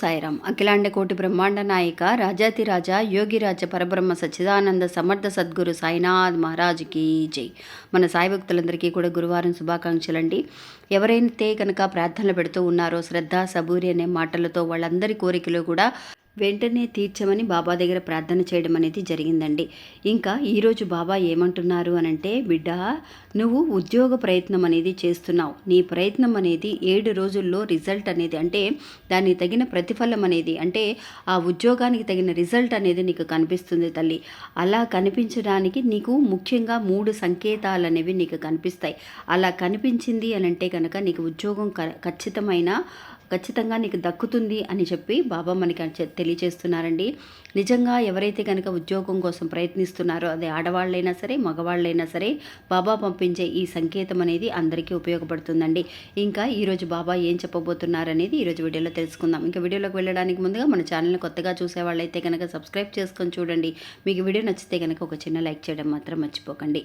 సాయిరాం. అఖిలాండ కోటి బ్రహ్మాండ నాయక రాజాతిరాజ యోగిరాజ పరబ్రహ్మ సచ్చిదానంద సమర్థ సద్గురు సాయినాథ్ మహారాజ్కి జై. మన సాయి భక్తులందరికీ కూడా గురువారం శుభాకాంక్షలు అండి ఎవరైతే కనుక ప్రార్థనలు పెడుతూ ఉన్నారో శ్రద్ధ సబూరి అనే మాటలతో వాళ్ళందరి కోరికలు కూడా వెంటనే తీర్చమని బాబా దగ్గర ప్రార్థన చేయడం అనేది జరిగిందండి. ఇంకా ఈరోజు బాబా ఏమంటున్నారు అనంటే బిడ్డ నువ్వు ఉద్యోగ ప్రయత్నం అనేది చేస్తున్నావు. నీ ప్రయత్నం అనేది ఏడు రోజుల్లో రిజల్ట్ అనేది అంటే దానికి తగిన ప్రతిఫలం అనేది అంటే ఆ ఉద్యోగానికి తగిన రిజల్ట్ అనేది నీకు కనిపిస్తుంది తల్లి. అలా కనిపించడానికి నీకు ముఖ్యంగా మూడు సంకేతాలు అనేవి నీకు కనిపిస్తాయి. అలా కనిపించింది అని అంటే కనుక నీకు ఉద్యోగం క- ఖచ్చితమైన ఖచ్చితంగా నీకు దక్కుతుంది అని చెప్పి బాబా మనకి తెలియచేస్తున్నారండి. నిజంగా ఎవరైతే కనుక ఉద్యోగం కోసం ప్రయత్నిస్తున్నారో అది ఆడవాళ్ళైనా సరే మగవాళ్ళైనా సరే బాబా పంపించే ఈ సంకేతం అనేది అందరికీ ఉపయోగపడుతుందండి. ఇంకా ఈరోజు బాబా ఏం చెప్పబోతున్నారు అనేది ఈరోజు వీడియోలో తెలుసుకుందాం. ఇంకా వీడియోలోకి వెళ్ళడానికి ముందుగా మన ఛానల్ని కొత్తగా చూసే వాళ్ళైతే కనుక సబ్స్క్రైబ్ చేసుకొని చూడండి. మీకు వీడియో నచ్చితే కనుక ఒక చిన్న లైక్ చేయడం మాత్రం మర్చిపోకండి.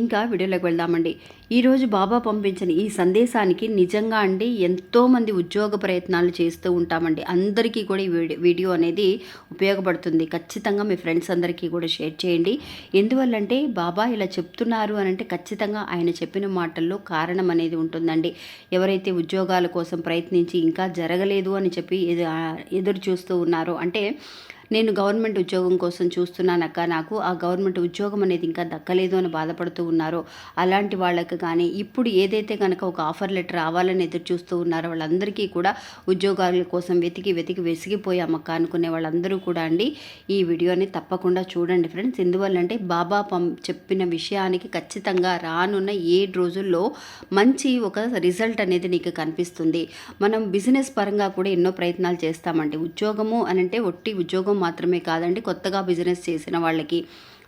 ఇంకా వీడియోలోకి వెళ్దామండి. ఈరోజు బాబా పంపించిన ఈ సందేశానికి నిజంగా అండి ఎంతోమంది ఉద్యోగ ప్రయత్నాలు చేస్తూ ఉంటామండి. అందరికీ కూడా ఈ వీడియో వీడియో అనేది ఉపయోగపడుతుంది. ఖచ్చితంగా మీ ఫ్రెండ్స్ అందరికీ కూడా షేర్ చేయండి. ఎందువల్లంటే బాబా ఇలా చెప్తున్నారు అని అంటే ఖచ్చితంగా ఆయన చెప్పిన మాటల్లో కారణం అనేది ఉంటుందండి. ఎవరైతే ఉద్యోగాల కోసం ప్రయత్నించి ఇంకా జరగలేదు అని చెప్పి ఎదురు చూస్తూ ఉన్నారో అంటే నేను గవర్నమెంట్ ఉద్యోగం కోసం చూస్తున్నానక్క. నాకు ఆ గవర్నమెంట్ ఉద్యోగం అనేది ఇంకా దక్కలేదు అని బాధపడుతూ ఉన్నారో. అలాంటి వాళ్ళకి కానీ ఇప్పుడు ఏదైతే కనుక ఒక ఆఫర్ లెటర్ రావాలని ఎదురు చూస్తూ ఉన్నారో వాళ్ళందరికీ కూడా ఉద్యోగాల కోసం వెతికి వెతికి వెసిగిపోయామక్క అనుకునే వాళ్ళందరూ కూడా అండి ఈ వీడియోని తప్పకుండా చూడండి ఫ్రెండ్స్. ఎందువల్లంటే బాబా పం చెప్పిన విషయానికి ఖచ్చితంగా రానున్న ఏడు రోజుల్లో మంచి ఒక రిజల్ట్ అనేది నీకు కనిపిస్తుంది. మనం బిజినెస్ పరంగా కూడా ఎన్నో ప్రయత్నాలు చేస్తామండి. ఉద్యోగము అని అంటే ఒట్టి ఉద్యోగం మాత్రమే కాదండి కొత్తగా బిజినెస్ చేసిన వాళ్ళకి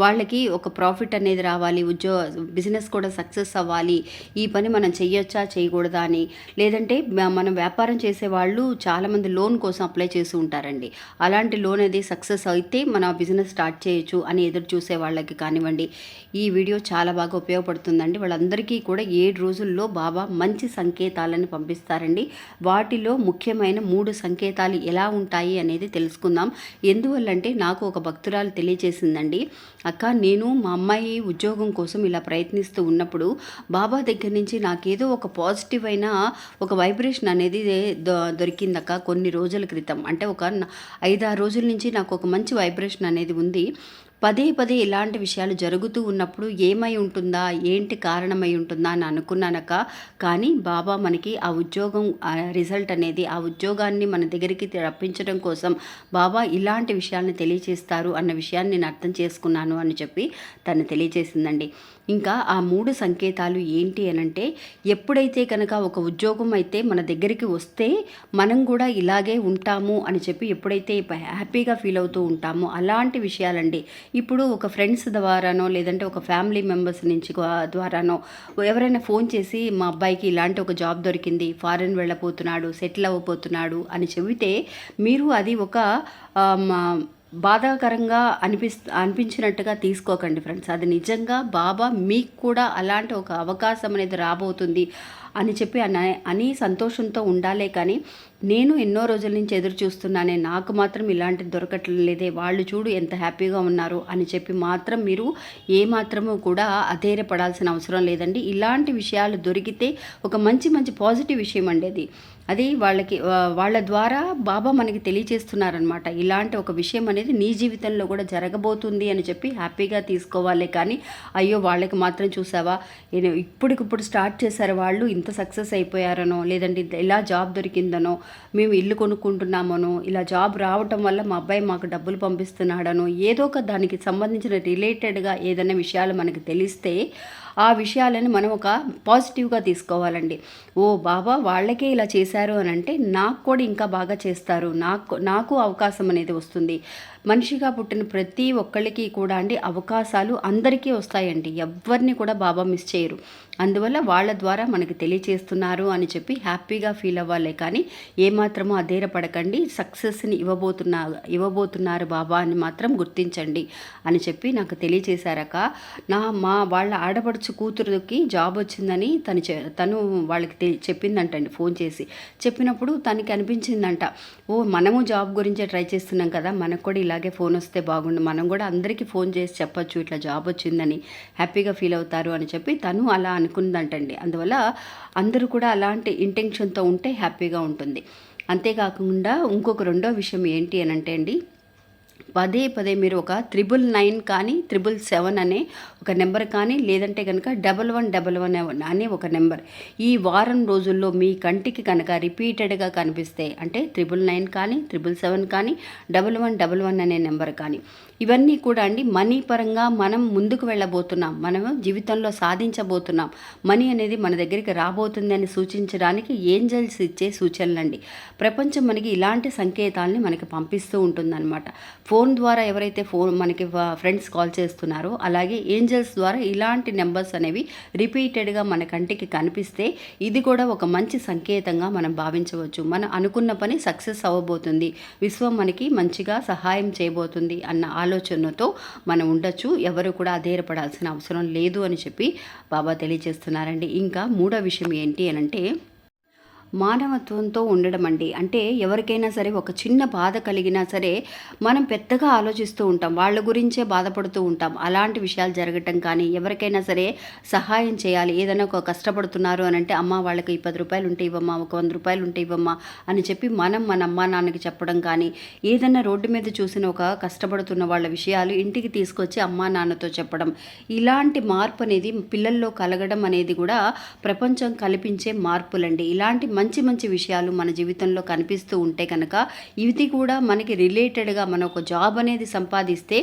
వాళ్ళకి ఒక ప్రాఫిట్ అనేది రావాలి ఉద్యోగ బిజినెస్ కూడా సక్సెస్ అవ్వాలి. ఈ పని మనం చేయొచ్చా చేయకూడదా అని. లేదంటే మనం వ్యాపారం చేసే వాళ్ళు చాలామంది లోన్ కోసం అప్లై చేసి ఉంటారండి. అలాంటి లోన్ అది సక్సెస్ అయితే మన బిజినెస్ స్టార్ట్ చేయొచ్చు అని ఎదురు చూసే వాళ్ళకి కానివ్వండి. ఈ వీడియో చాలా బాగా ఉపయోగపడుతుందండి. వాళ్ళందరికీ కూడా ఏడు రోజుల్లో బాబా మంచి సంకేతాలను పంపిస్తారండి. వాటిలో ముఖ్యమైన మూడు సంకేతాలు ఎలా ఉంటాయి అనేది తెలుసుకుందాం. ఎందువల్లంటే నాకు ఒక భక్తురాలు తెలియజేసిందండి. అక్క నేను మా అమ్మాయి ఉద్యోగం కోసం ఇలా ప్రయత్నిస్తూ ఉన్నప్పుడు బాబా దగ్గర నుంచి నాకేదో ఒక పాజిటివ్ అయిన ఒక వైబ్రేషన్ అనేది దొ- దొరికిందక్క కొన్ని రోజుల క్రితం. అంటే ఒక ఐదారు రోజుల నుంచి నాకు ఒక మంచి వైబ్రేషన్ అనేది ఉంది. పదే పదే ఇలాంటి విషయాలు జరుగుతూ ఉన్నప్పుడు ఏమై ఉంటుందా? ఏంటి కారణమై ఉంటుందా? అని అనుకున్నానక కానీ బాబా మనకి ఆ ఉద్యోగం ఆ రిజల్ట్ అనేది ఆ ఉద్యోగాన్ని మన దగ్గరికి రప్పించడం కోసం బాబా ఇలాంటి విషయాల్ని తెలియచేస్తారు అన్న విషయాన్ని నేను అర్థం చేసుకున్నాను అని చెప్పి తను తెలియజేసిందండి ఇంకా ఆ మూడు సంకేతాలు ఏంటి అని అంటే ఎప్పుడైతే కనుక ఒక ఉద్యోగం అయితే మన దగ్గరికి వస్తే మనం కూడా ఇలాగే ఉంటాము అని చెప్పి ఎప్పుడైతే హ్యాపీగా ఫీల్ అవుతూ ఉంటామో అలాంటి విషయాలండి. ఇప్పుడు ఒక ఫ్రెండ్స్ ద్వారానో లేదంటే ఒక ఫ్యామిలీ మెంబర్స్ నుంచి ద్వారానో ఎవరైనా ఫోన్ చేసి మా అబ్బాయికి ఇలాంటి ఒక జాబ్ దొరికింది ఫారెన్ వెళ్ళబోతున్నాడు సెటిల్ అవ్వబోతున్నాడు అని చెబితే మీరు అది ఒక మా- బాధాకరంగా అనిపిస్ అనిపించినట్టుగా తీసుకోకండి ఫ్రెండ్స్. అది నిజంగా బాబా మీకు కూడా అలాంటి ఒక అవకాశం అనేది రాబోతుంది. అని చెప్పి అని సంతోషంతో ఉండాలే కానీ నేను ఎన్నో రోజుల నుంచి ఎదురు చూస్తున్నానే నాకు మాత్రం ఇలాంటిది దొరకటం లేదే వాళ్ళు చూడు ఎంత హ్యాపీగా ఉన్నారు అని చెప్పి మాత్రం మీరు ఏ కూడా అధైర్యపడాల్సిన అవసరం లేదండి. ఇలాంటి విషయాలు దొరికితే ఒక మంచి మంచి పాజిటివ్ విషయం అండి అది. అది వాళ్ళకి వాళ్ళ ద్వారా బాబా మనకి తెలియచేస్తున్నారనమాట ఇలాంటి ఒక విషయం అనేది నీ జీవితంలో కూడా జరగబోతుంది అని చెప్పి హ్యాపీగా తీసుకోవాలి కానీ అయ్యో వాళ్ళకి మాత్రం చూసావా? ఇప్పటికిప్పుడు స్టార్ట్ చేశారు వాళ్ళు. ఇంత సక్సెస్ అయిపోయారనో లేదంటే ఇలా జాబ్ దొరికిందనో మేము ఇల్లు కొనుక్కుంటున్నామనో ఇలా జాబ్ రావటం వల్ల మా అబ్బాయి మాకు డబ్బులు పంపిస్తున్నాడనో ఏదో ఒక దానికి సంబంధించిన రిలేటెడ్గా ఏదైనా విషయాలు మనకు తెలిస్తే ఆ విషయాలను మనం ఒక పాజిటివ్గా తీసుకోవాలండి. ఓ బాబా వాళ్ళకే ఇలా చేశారు అని అంటే నాకు కూడా ఇంకా బాగా చేస్తారు. నాకు నాకు అవకాశం అనేది వస్తుంది. మనిషిగా పుట్టిన ప్రతి ఒక్కళ్ళకి కూడా అండి అవకాశాలు అందరికీ వస్తాయండి. ఎవరిని కూడా బాబా మిస్ చేయరు. అందువల్ల వాళ్ళ ద్వారా మనకి తెలియచేస్తున్నారు అని చెప్పి హ్యాపీగా ఫీల్ అవ్వాలి కానీ ఏమాత్రమో అధైర్యపడకండి. సక్సెస్ని ఇవ్వబోతున్నా ఇవ్వబోతున్నారు బాబా అని మాత్రం గుర్తించండి అని చెప్పి నాకు తెలియచేశారక నా మా వాళ్ళ ఆడపడుచు కూతురుకి జాబ్ వచ్చిందని తను చె- తను వాళ్ళకి చెప్పిందంటండి ఫోన్ చేసి. చెప్పినప్పుడు తనకి అనిపించిందంట ఓ మనము జాబ్ గురించే ట్రై చేస్తున్నాం కదా మనకు కూడా ఇలాగే ఫోన్ వస్తే బాగుండు. మనం కూడా అందరికీ ఫోన్ చేసి చెప్పొచ్చు ఇట్లా జాబ్ వచ్చిందని హ్యాపీగా ఫీల్ అవుతారు అని చెప్పి తను అలా అనుకుందంటండి. అందువల్ల అందరూ కూడా అలాంటి ఇంటెన్షన్తో ఉంటే హ్యాపీగా ఉంటుంది. అంతేకాకుండా ఇంకొక రెండో విషయం ఏంటి అని అంటే అండి పదే పదే మీరు ఒక త్రిబుల్ నైన్ కానీ త్రిబుల్ సెవెన్ అనే ఒక నెంబర్ కానీ లేదంటే కనుక డబల్ వన్ డబల్ వన్ అనే ఒక నెంబర్ ఈ వారం రోజుల్లో మీ కంటికి కనుక రిపీటెడ్గా కనిపిస్తే అంటే త్రిబుల్ నైన్ కానీ త్రిబుల్ సెవెన్ కానీ డబల్ వన్ డబల్ వన్ అనే నెంబర్ కానీ ఇవన్నీ కూడా అండి మనీ పరంగా మనం ముందుకు వెళ్ళబోతున్నాం. మనం జీవితంలో సాధించబోతున్నాం. మనీ అనేది మన దగ్గరికి రాబోతుంది అని సూచించడానికి ఏంజల్స్ ఇచ్చే సూచనలండి. ప్రపంచం మనకి ఇలాంటి సంకేతాలని మనకి పంపిస్తూ ఉంటుందన్నమాట. ఫోన్ ఫోన్ ద్వారా ఎవరైతే ఫోన్ మనకి ఫ్రెండ్స్ కాల్ చేస్తున్నారో అలాగే ఏంజల్స్ ద్వారా ఇలాంటి నెంబర్స్ అనేవి రిపీటెడ్గా మన కంటికి కనిపిస్తే ఇది కూడా ఒక మంచి సంకేతంగా మనం భావించవచ్చు. మనం అనుకున్న పని సక్సెస్ అవ్వబోతుంది. విశ్వం మనకి మంచిగా సహాయం చేయబోతుంది అన్న ఆలోచనతో మనం ఉండొచ్చు. ఎవరు కూడా అధైర్యపడాల్సిన అవసరం లేదు అని చెప్పి బాబా తెలియజేస్తున్నారండి. ఇంకా మూడో విషయం ఏంటి అని అంటే మానవత్వంతో ఉండడం అండి. అంటే ఎవరికైనా సరే ఒక చిన్న బాధ కలిగినా సరే మనం పెద్దగా ఆలోచిస్తూ ఉంటాం. వాళ్ళ గురించే బాధపడుతూ ఉంటాం. అలాంటి విషయాలు జరగటం కానీ ఎవరికైనా సరే సహాయం చేయాలి. ఏదైనా ఒక కష్టపడుతున్నారు అని అంటే అమ్మ వాళ్ళకి ఈ పది రూపాయలు ఉంటే ఇవ్వమ్మా ఒక వంద రూపాయలు ఉంటే ఇవ్వమ్మా అని చెప్పి మనం మన అమ్మా నాన్నకి చెప్పడం కానీ ఏదైనా రోడ్డు మీద చూసిన ఒక కష్టపడుతున్న వాళ్ళ విషయాలు ఇంటికి తీసుకొచ్చి అమ్మా నాన్నతో చెప్పడం. ఇలాంటి మార్పు అనేది పిల్లల్లో కలగడం అనేది కూడా ప్రపంచం కల్పించే మార్పులండి. ఇలాంటి మంచి మంచి విషయాలు మన జీవితంలో కనిపిస్తూ ఉంటే కనుక ఇది కూడా మనకి రిలేటెడ్గా మనం ఒక జాబ్ అనేది సంపాదిస్తే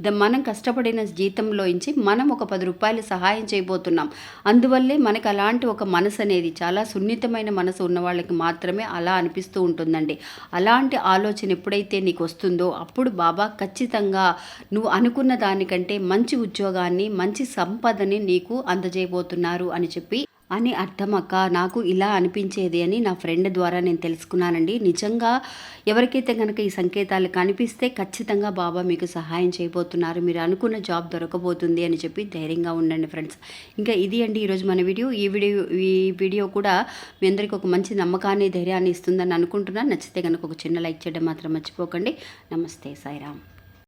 ద మనం కష్టపడిన జీతంలోంచి మనం ఒక పది రూపాయలు సహాయం చేయబోతున్నాం. అందువల్లే మనకు అలాంటి ఒక మనసు అనేది చాలా సున్నితమైన మనసు ఉన్న వాళ్ళకి మాత్రమే అలా అనిపిస్తూ ఉంటుందండి. అలాంటి ఆలోచన ఎప్పుడైతే నీకు వస్తుందో అప్పుడు బాబా ఖచ్చితంగా నువ్వు అనుకున్న దానికంటే మంచి ఉద్యోగాన్ని మంచి సంపదని నీకు అందజేయబోతున్నారు అని చెప్పి అని అర్థం అక్క నాకు ఇలా అనిపించేది అని నా ఫ్రెండ్ ద్వారా నేను తెలుసుకున్నానండి. నిజంగా ఎవరికైతే కనుక ఈ సంకేతాలు కనిపిస్తే ఖచ్చితంగా బాబా మీకు సహాయం చేయబోతున్నారు. మీరు అనుకున్న జాబ్ దొరకబోతుంది అని చెప్పి ధైర్యంగా ఉండండి ఫ్రెండ్స్. ఇంకా ఇది అండి ఈరోజు మన వీడియో. ఈ వీడియో ఈ వీడియో కూడా మీ అందరికీ ఒక మంచి నమ్మకాన్ని ధైర్యాన్ని ఇస్తుందని అనుకుంటున్నాను. నచ్చితే కనుక ఒక చిన్న లైక్ చేయడం మాత్రం మర్చిపోకండి. నమస్తే సాయిరామ్.